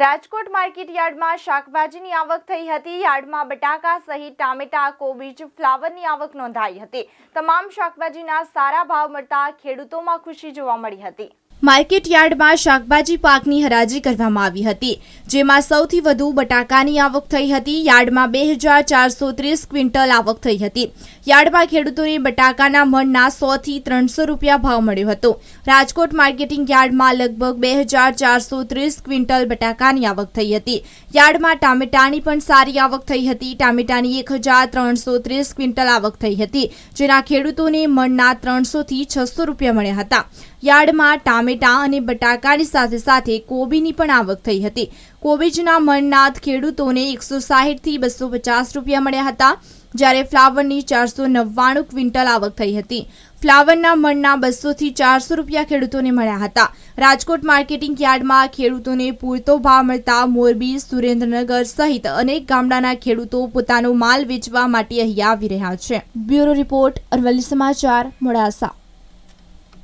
Rajkot market યાર્ડમાં શાકભાજીની આવક થઈ હતી. યાર્ડમાં બટાકા સહિત ટામેટા, કોબીજ, ફ્લાવરની આવક નોંધાઈ હતી. તમામ શાકભાજીના સારા ભાવ મળતા ખેડૂતોમાં ખુશી જોવા મળી હતી. માર્કેટ યાર્ડમાં શાકભાજી પાકની હરાજી કરવામાં આવી હતી, જેમાં સૌથી વધુ બટાકાની આવક થઈ હતી. યાર્ડમાં બે હજાર ચારસો ત્રીસ ક્વિન્ટલ આવક થઈ હતી. યાર્ડમાં ખેડૂતોને બટાકાના મણના સોથી ત્રણસો રૂપિયા ભાવ મળ્યો હતો. રાજકોટ માર્કેટિંગ યાર્ડમાં લગભગ બે હજાર ચારસો ત્રીસ ક્વિન્ટલ બટાકાની આવક થઈ હતી. યાર્ડમાં ટામેટાની પણ સારી આવક થઈ હતી. ટામેટાની એક હજાર ત્રણસો ત્રીસ ક્વિન્ટલ આવક થઈ હતી, જેના ખેડૂતોને મણના ત્રણસોથી છસો રૂપિયા મળ્યા હતા. યાર્ડમાં ટામેટા અને બટાકાની સાથે સાથે કોબીની પણ આવક થઈ હતી. કોબીજના મણના ખેડૂતોને એકસો સાહીઠથી બસો પચાસ રૂપિયા મળ્યા હતા, જ્યારે ફ્લાવરની ચારસો નવ્વાણું ક્વિન્ટલ આવક થઈ હતી. ફ્લાવરના મણના બસોથી ચારસો રૂપિયા ખેડૂતોને મળ્યા હતા. રાજકોટ માર્કેટિંગ યાર્ડમાં ખેડૂતોને પૂરતો ભાવ મળતા મોરબી, સુરેન્દ્રનગર સહિત અનેક ગામડાના ખેડૂતો પોતાનો માલ વેચવા માટે અહીં આવી રહ્યા છે. બ્યુરો રિપોર્ટ અરવલ્લી સમાચાર, મોડાસા.